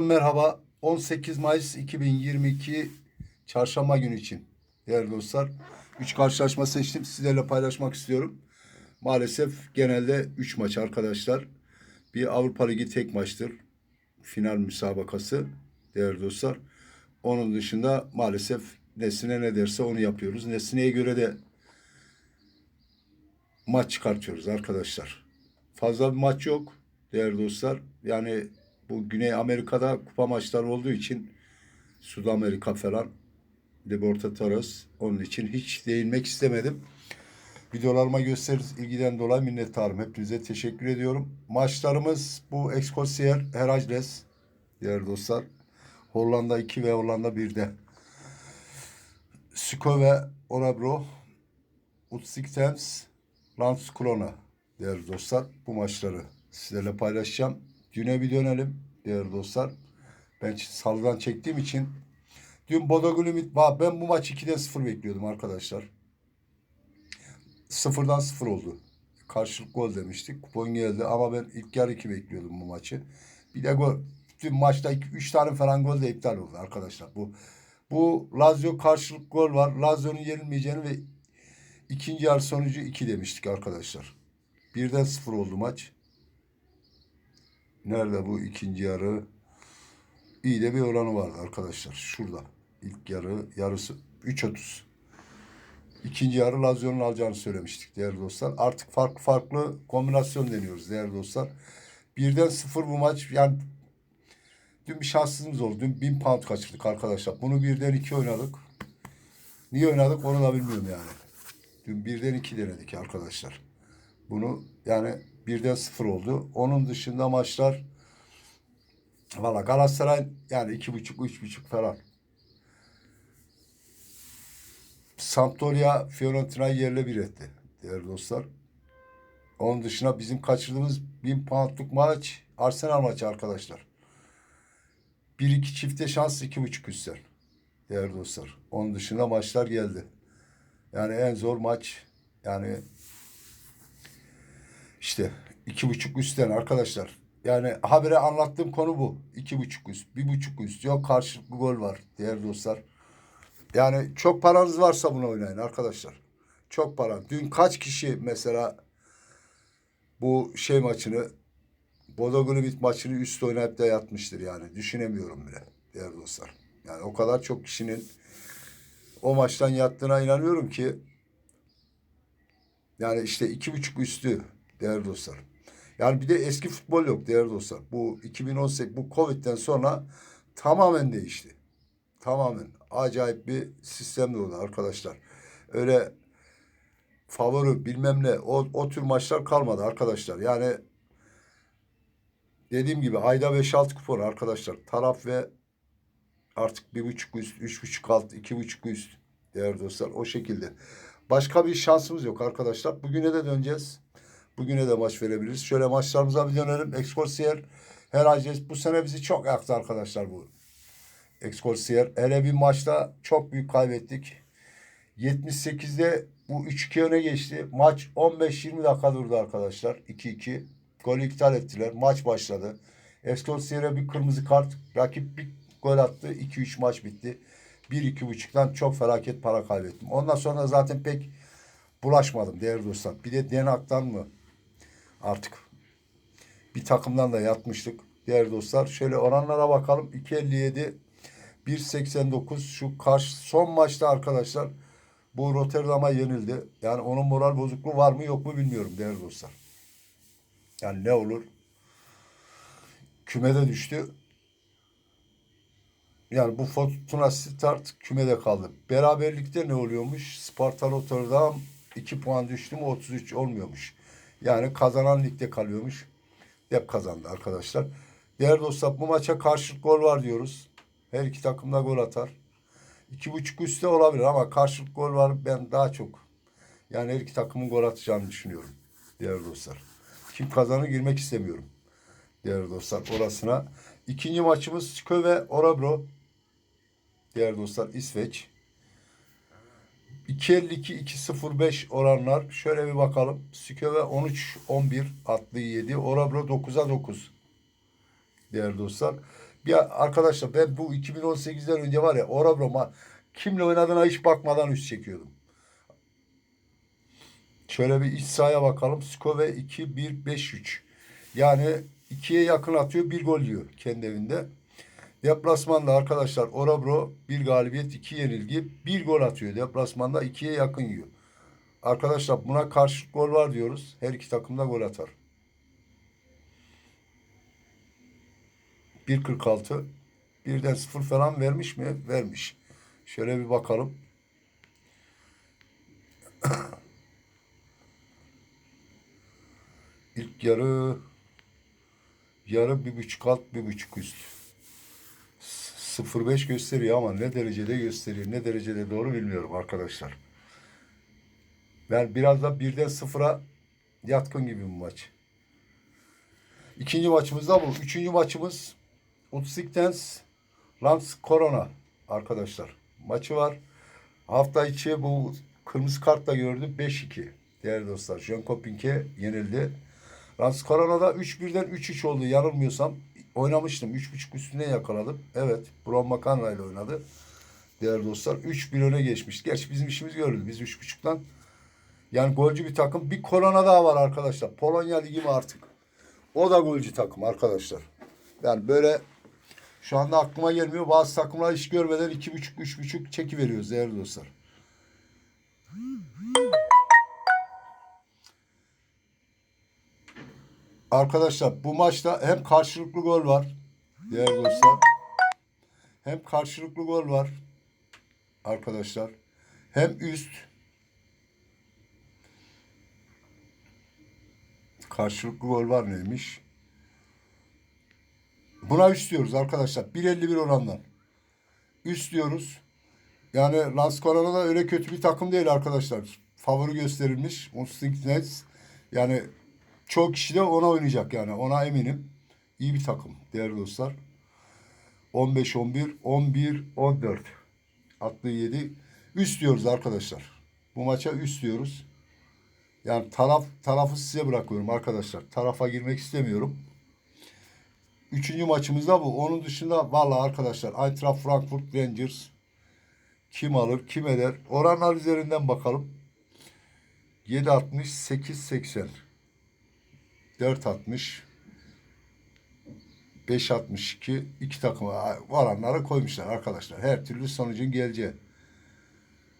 Merhaba. 18 Mayıs 2022 Çarşamba günü için değerli dostlar. 3 karşılaşma seçtim. Sizlerle paylaşmak istiyorum. Maalesef genelde 3 maç arkadaşlar. Bir Avrupa Ligi tek maçtır. Final müsabakası değerli dostlar. Onun dışında maalesef Nesine ne derse onu yapıyoruz. Nesine'ye göre de maç çıkartıyoruz arkadaşlar. Fazla bir maç yok değerli dostlar. Yani bu Güney Amerika'da kupa maçları olduğu için Sud Amerika falan Libertadores onun için hiç değinmek istemedim. Videolarıma gösteririz ilgiden dolayı minnettarım. Hepinize teşekkür ediyorum. Maçlarımız bu Excelsior Heracles değerli dostlar. Hollanda 2 ve Hollanda 1'de. Suko ve Orabro Utsik Thames Lans Klona değerli dostlar. Bu maçları sizlerle paylaşacağım. Düne bir dönelim değerli dostlar. Ben salıdan çektiğim için dün Bodo Glimit ben bu maç 2'den 0 bekliyordum arkadaşlar. Sıfırdan sıfır oldu. Karşılık gol demiştik. Kupon geldi ama ben ilk yarı 2 bekliyordum bu maçı. Bir de gol. Tüm maçta 3 tane falan gol de iptal oldu arkadaşlar. Bu bu Lazio karşılık gol var. Lazio'nun yenilmeyeceğini ve ikinci yarı sonucu 2 demiştik arkadaşlar. Birden sıfır oldu maç. Nerede bu ikinci yarı? İyi de bir oranı vardı arkadaşlar. Şurada. İlk yarı yarısı 3.30. İkinci yarı Lazio'nun alacağını söylemiştik değerli dostlar. Artık farklı farklı kombinasyon deniyoruz değerli dostlar. Birden sıfır bu maç. Yani dün bir şanssızlığımız oldu. Dün bin pound kaçırdık arkadaşlar. Bunu birden iki oynadık. Niye oynadık onu da bilmiyorum yani. Dün birden iki denedik arkadaşlar. Bunu yani birden sıfır oldu. Onun dışında maçlar valla Galatasaray yani iki buçuk, üç buçuk falan. Sampdoria Fiorentina'yı yerle bir etti değerli dostlar. Onun dışında bizim kaçırdığımız bin poundluk maç Arsenal maçı arkadaşlar. Bir iki çifte şans iki buçuk üstten. Değerli dostlar. Onun dışında maçlar geldi. Yani en zor maç yani işte iki buçuk üstten arkadaşlar. Yani habere anlattığım konu bu. İki buçuk üst, bir buçuk üst. Yok karşılıklı gol var değerli dostlar. Yani çok paranız varsa bunu oynayın arkadaşlar. Çok para. Dün kaç kişi mesela bu şey maçını Bodo Glimt maçını üst oynayıp da yatmıştır yani. Düşünemiyorum bile değerli dostlar. Yani o kadar çok kişinin o maçtan yattığına inanıyorum ki yani işte iki buçuk üstü değerli dostlar. Yani bir de eski futbol yok değerli dostlar. Bu 2018 bu Covid'den sonra tamamen değişti. Tamamen acayip bir sistem oldu arkadaşlar. Öyle favori bilmem ne o, o tür maçlar kalmadı arkadaşlar. Yani dediğim gibi ayda 5-6 kupon arkadaşlar. Taraf ve artık bir buçuk üst, üç buçuk alt, iki buçuk üst değerli dostlar o şekilde. Başka bir şansımız yok arkadaşlar. Bugüne de döneceğiz. Bugüne de maç verebiliriz. Şöyle maçlarımıza bir dönelim. Excelsior herhalde bu sene bizi çok yaktı arkadaşlar bu. Excelsior. Hele bir maçta çok büyük kaybettik. 78'de bu 3-2 öne geçti. Maç 15-20 dakika durdu arkadaşlar. 2-2. Golü iptal ettiler. Maç başladı. Excelsior'a bir kırmızı kart. Rakip bir gol attı. 2-3 maç bitti. 1-2,5'tan çok felaket para kaybettim. Ondan sonra zaten pek bulaşmadım değerli dostlar. Bir de Denak'tan mı artık bir takımdan da yatmıştık değerli dostlar. Şöyle oranlara bakalım. 2.57 1.89 şu karşı son maçta arkadaşlar bu Rotterdam'a yenildi. Yani onun moral bozukluğu var mı yok mu bilmiyorum değerli dostlar. Yani ne olur? Kümede düştü. Yani bu Fortuna Start kümede kaldı. Beraberlikte ne oluyormuş? Sparta Rotterdam 2 puan düştü mü 33 olmuyormuş. Yani kazanan ligde kalıyormuş. Hep kazandı arkadaşlar. Değerli dostlar bu maça karşılık gol var diyoruz. Her iki takım da gol atar. İki buçuk üstte olabilir ama karşılık gol var ben daha çok. Yani her iki takımın gol atacağını düşünüyorum. Değerli dostlar. Kim kazanır girmek istemiyorum. Değerli dostlar orasına. İkinci maçımız Skö ve Orabro. Değerli dostlar İsveç. 2.52-2.05 oranlar. Şöyle bir bakalım. Skö ve 13-11 atlı 7. Orabro 9'a 9. Değerli dostlar. Bir arkadaşlar ben bu 2018'den önce var ya Orabroma kimle oynadığına hiç bakmadan üst çekiyordum. Şöyle bir iç sahaya bakalım. Skove 2-1-5-3. Yani ikiye yakın atıyor. Bir gol yiyor kendi evinde. Deplasmanda arkadaşlar Orabro bir galibiyet iki yenilgi bir gol atıyor. Deplasmanda ikiye yakın yiyor. Arkadaşlar buna karşı gol var diyoruz. Her iki takım da gol atar. 1.46 birden sıfır falan vermiş mi? Vermiş. Şöyle bir bakalım. İlk yarı yarı bir buçuk alt bir buçuk üst. 0.5 gösteriyor ama ne derecede gösteriyor ne derecede doğru bilmiyorum arkadaşlar. Ben biraz da birden sıfıra yatkın gibi bir maç. İkinci maçımız da bu. Üçüncü maçımız Utsik'tens Lans Corona arkadaşlar. Maçı var. Hafta içi bu kırmızı kartla gördü 5-2. Değerli dostlar. John Kopink'e yenildi. Lans Corona'da 3-1'den 3-3 oldu yanılmıyorsam. Oynamıştım. 3.5 üstüne yakaladım. Evet. Bron Makanra ile oynadı. Değerli dostlar. 3-1 öne geçmiş. Gerçi bizim işimiz görüldü. Biz 3.5'tan yani golcü bir takım. Bir Korona daha var arkadaşlar. Polonya Ligi mi artık? O da golcü takım arkadaşlar. Yani böyle şu anda aklıma gelmiyor. Bazı takımlar hiç görmeden iki buçuk, üç buçuk çeki veriyoruz değerli dostlar. Arkadaşlar bu maçta hem karşılıklı gol var. Değerli dostlar. Hem karşılıklı gol var. Arkadaşlar. Hem üst. Karşılıklı gol var neymiş? Buna üst diyoruz arkadaşlar. 1.51 orandan. Üst diyoruz. Yani Las Corona da öyle kötü bir takım değil arkadaşlar. Favori gösterilmiş. Unsting Nets. Yani çok kişi de ona oynayacak yani. Ona eminim. İyi bir takım değerli dostlar. 15-11, 11-14. Atlı 7. Üst diyoruz arkadaşlar. Bu maça üst diyoruz. Yani taraf tarafı size bırakıyorum arkadaşlar. Tarafa girmek istemiyorum. Üçüncü maçımız da bu. Onun dışında valla arkadaşlar Eintracht Frankfurt Rangers kim alır kim eder oranlar üzerinden bakalım. 7.60 8.80 4.60 5.62 iki takım oranları koymuşlar arkadaşlar. Her türlü sonucun geleceği.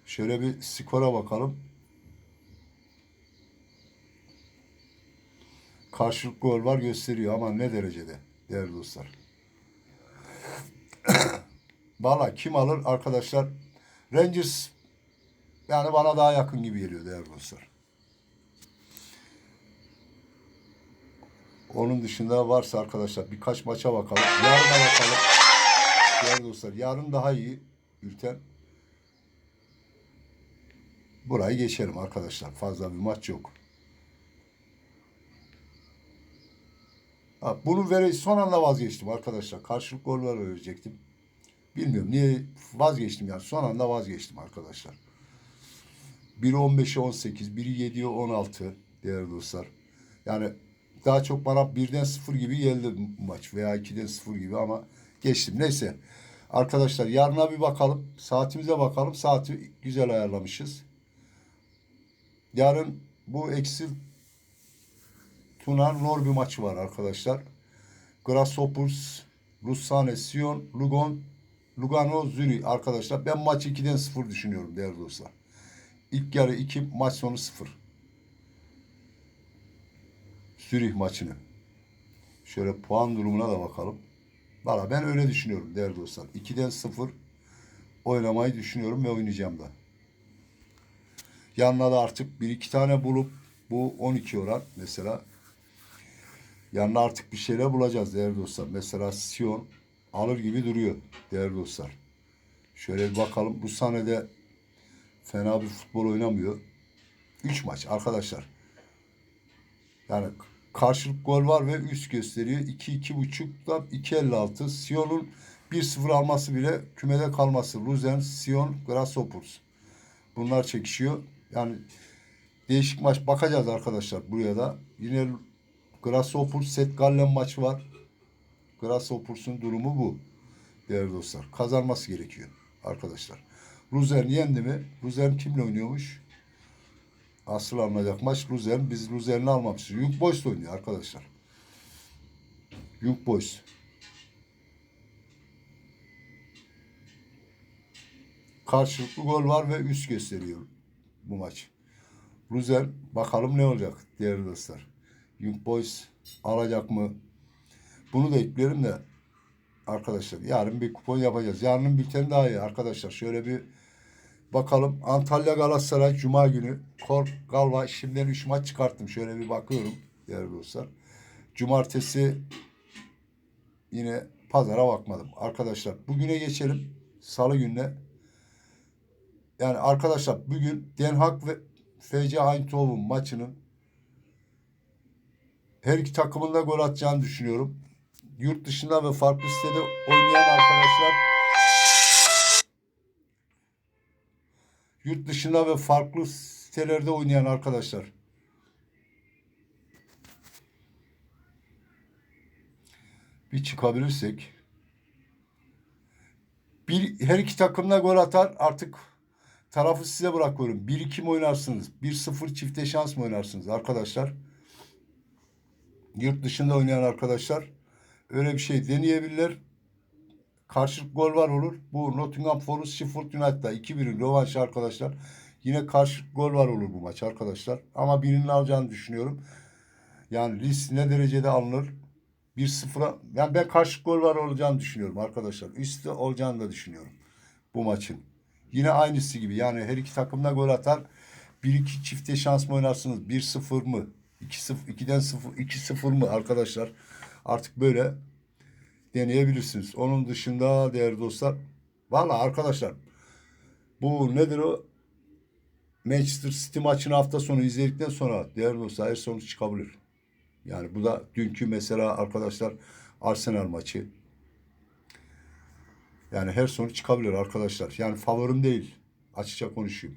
Şöyle bir skora bakalım. Karşılıklı gol var gösteriyor ama ne derecede değerli dostlar. Valla kim alır arkadaşlar? Rangers yani bana daha yakın gibi geliyor değerli dostlar. Onun dışında varsa arkadaşlar birkaç maça bakalım. Yarına bakalım. Değerli dostlar yarın daha iyi Ülten. Burayı geçelim arkadaşlar. Fazla bir maç yok. Ha, bunu vere son anda vazgeçtim arkadaşlar. Karşılık gol var verecektim. Bilmiyorum niye vazgeçtim yani. Son anda vazgeçtim arkadaşlar. Biri 15'e 18, biri 7'ye 16 değerli dostlar. Yani daha çok bana birden sıfır gibi geldi maç veya 2'den sıfır gibi ama geçtim. Neyse. Arkadaşlar yarına bir bakalım. Saatimize bakalım. Saati güzel ayarlamışız. Yarın bu eksi Tunar Norbi maçı var arkadaşlar. Grasshoppers, Russane, Sion, Lugon, Lugano, Zürich arkadaşlar. Ben maçı 2'den 0 düşünüyorum değerli dostlar. İlk yarı 2, maç sonu 0. Zürich maçını. Şöyle puan durumuna da bakalım. Valla ben öyle düşünüyorum değerli dostlar. 2'den 0 oynamayı düşünüyorum ve oynayacağım da. Yanına da artık bir iki tane bulup bu 12 oran mesela Yanına artık bir şeyler bulacağız değerli dostlar. Mesela Sion alır gibi duruyor değerli dostlar. Şöyle bir bakalım. Bu sahnede fena bir futbol oynamıyor. 3 maç arkadaşlar. Yani karşılık gol var ve üst gösteriyor. 2-2.5'da 2.56. Sion'un 1-0 alması bile kümede kalması. Luzen, Sion, Grasshoppers. Bunlar çekişiyor. Yani değişik maç bakacağız arkadaşlar buraya da. Yine Grasshopper Set Gallen maçı var. Grasshoppers'un durumu bu. Değerli dostlar. Kazanması gerekiyor arkadaşlar. Luzern yendi mi? Luzern kimle oynuyormuş? Asıl alınacak maç Luzern. Biz Luzern'i almamışız. Young Boys oynuyor arkadaşlar. Young Boys. Karşılıklı gol var ve üst gösteriyor bu maç. Luzern bakalım ne olacak değerli dostlar. Young Boys alacak mı? Bunu da ekleyelim de arkadaşlar yarın bir kupon yapacağız. Yarının bülteni daha iyi arkadaşlar. Şöyle bir bakalım. Antalya Galatasaray Cuma günü. Kork Galva şimdiden 3 maç çıkarttım. Şöyle bir bakıyorum değerli dostlar. Cumartesi yine pazara bakmadım. Arkadaşlar bugüne geçelim. Salı gününe. Yani arkadaşlar bugün Den Haag ve FC Eindhoven maçının her iki takımın da gol atacağını düşünüyorum. Yurt dışında ve farklı sitede oynayan arkadaşlar yurt dışında ve farklı sitelerde oynayan arkadaşlar bir çıkabilirsek bir her iki takım da gol atar artık tarafı size bırakıyorum. 1-2 mi oynarsınız? 1-0 çifte şans mı oynarsınız arkadaşlar? Yurt dışında oynayan arkadaşlar öyle bir şey deneyebilirler. Karşılık gol var olur. Bu Nottingham Forest Sheffield United'da 2-1'in rövanşı arkadaşlar. Yine karşılık gol var olur bu maç arkadaşlar. Ama birinin alacağını düşünüyorum. Yani risk ne derecede alınır? 1-0'a yani ben karşılık gol var olacağını düşünüyorum arkadaşlar. Üstü olacağını da düşünüyorum bu maçın. Yine aynısı gibi yani her iki takım da gol atar. 1-2 çifte şans mı oynarsınız? 1-0 mı? 2-0 2'den 0 2-0 mı arkadaşlar? Artık böyle deneyebilirsiniz. Onun dışında değerli dostlar valla arkadaşlar bu nedir o? Manchester City maçını hafta sonu izledikten sonra değerli dostlar her sonuç çıkabilir. Yani bu da dünkü mesela arkadaşlar Arsenal maçı. Yani her sonuç çıkabilir arkadaşlar. Yani favorim değil. Açıkça konuşayım.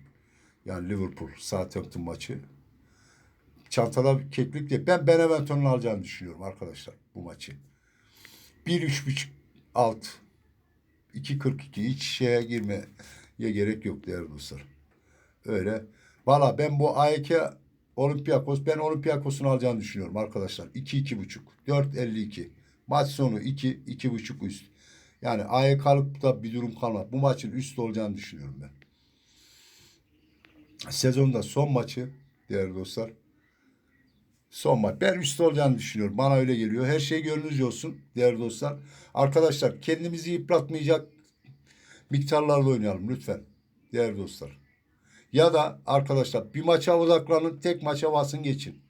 Yani Liverpool, Southampton maçı. Çantada keklik diye. Ben Beneventa'nın alacağını düşünüyorum arkadaşlar bu maçı. 1-3.5 alt. 2.42 hiç şeye girmeye gerek yok değerli dostlar. Öyle. Valla ben bu AEK Olympiakos ben Olympiakos'un alacağını düşünüyorum arkadaşlar. 2-2.5. 4.52. Maç sonu 2 2.5 üst. Yani AYK'lıkta bir durum kalmadı. Bu maçın üst olacağını düşünüyorum ben. Sezonda son maçı değerli dostlar. Son maç. Ben üst olacağını düşünüyorum. Bana öyle geliyor. Her şey gönlünüzce olsun değerli dostlar. Arkadaşlar kendimizi yıpratmayacak miktarlarla oynayalım lütfen. Değerli dostlar. Ya da arkadaşlar bir maça odaklanın. Tek maça basın geçin.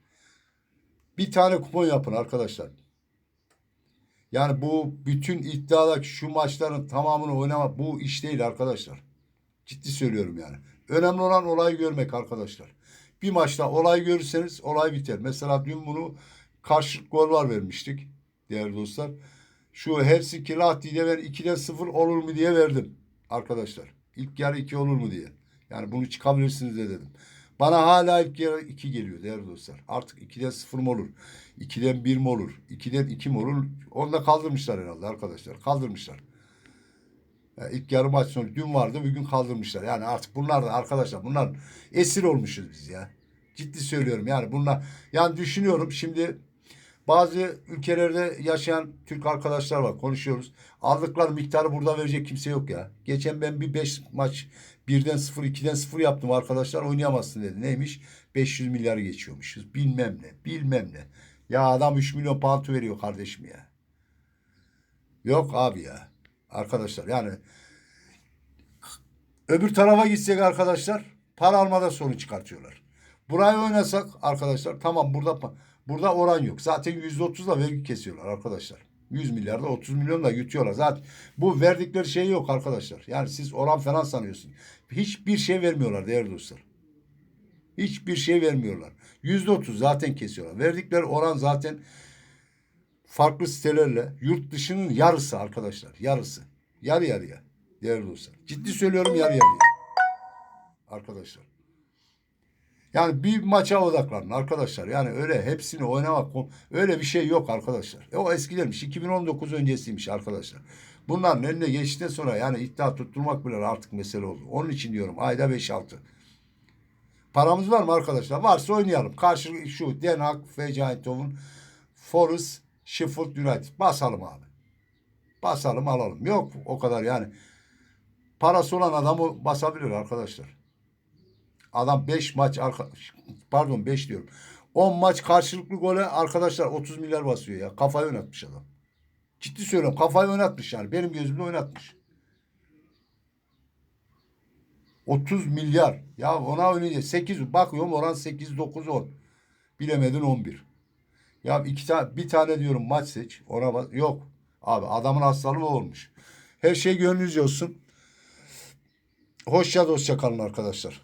Bir tane kupon yapın arkadaşlar. Yani bu bütün iddiadaki şu maçların tamamını oynama bu iş değil arkadaşlar. Ciddi söylüyorum yani. Önemli olan olayı görmek arkadaşlar. Bir maçta olay görürseniz olay biter. Mesela dün bunu karşılık gol var vermiştik değerli dostlar. Şu Helsinki Lahti'de ben 2'den 0 olur mu diye verdim arkadaşlar. İlk yarı 2 olur mu diye. Yani bunu çıkabilirsiniz de dedim. Bana hala ilk yarı 2 geliyor değerli dostlar. Artık 2'den 0 mı olur? 2'den 1 mi olur? 2'den 2 mi olur? Onu da kaldırmışlar herhalde arkadaşlar. Kaldırmışlar. Yani ilk yarı maç sonu dün vardı bugün kaldırmışlar. Yani artık bunlar da arkadaşlar bunlar esir olmuşuz biz ya. Ciddi söylüyorum yani bunlar yani düşünüyorum şimdi bazı ülkelerde yaşayan Türk arkadaşlar var konuşuyoruz. Aldıkları miktarı burada verecek kimse yok ya. Geçen ben bir 5 maç birden 0 2'den 0 yaptım arkadaşlar oynayamazsın dedi. Neymiş? 500 milyar geçiyormuşuz. Bilmem ne bilmem ne. Ya adam 3 milyon pound veriyor kardeşim ya. Yok abi ya. Arkadaşlar yani öbür tarafa gitsek arkadaşlar para almada sorun çıkartıyorlar. Burayı oynasak arkadaşlar tamam burada burada oran yok. Zaten yüzde otuzla vergi kesiyorlar arkadaşlar. 100 milyarda 30 milyon da yutuyorlar. Zaten bu verdikleri şey yok arkadaşlar. Yani siz oran falan sanıyorsun. Hiçbir şey vermiyorlar değerli dostlar. Hiçbir şey vermiyorlar. Yüzde otuz zaten kesiyorlar. Verdikleri oran zaten farklı sitelerle yurt dışının yarısı arkadaşlar. Yarısı. Yarı yarıya. Değerli dostlar. Ciddi söylüyorum yarı yarıya. Arkadaşlar. Yani bir maça odaklanın arkadaşlar. Yani öyle hepsini oynamak öyle bir şey yok arkadaşlar. E o eskilermiş. 2019 öncesiymiş arkadaşlar. Bunların eline geçtikten sonra yani iddia tutturmak bile artık mesele oldu. Onun için diyorum ayda 5-6. Paramız var mı arkadaşlar? Varsa oynayalım. Karşı şu Den Haag, FC Eindhoven, Forest, Sheffield United. Basalım abi. Basalım alalım. Yok o kadar yani. Parası olan adamı basabilir arkadaşlar. Adam 5 maç pardon 5 diyorum. 10 maç karşılıklı gole arkadaşlar 30 milyar basıyor ya. Kafayı oynatmış adam. Ciddi söylüyorum kafayı oynatmış yani. Benim gözümde oynatmış. 30 milyar. Ya ona oynayacak. 8 bakıyorum oran 8 9 10. Bilemedin 11. Ya iki tane bir tane diyorum maç seç. Ona bak. Yok. Abi adamın hastalığı olmuş. Her şey gönlünüzce olsun. Hoşça dostça kalın arkadaşlar.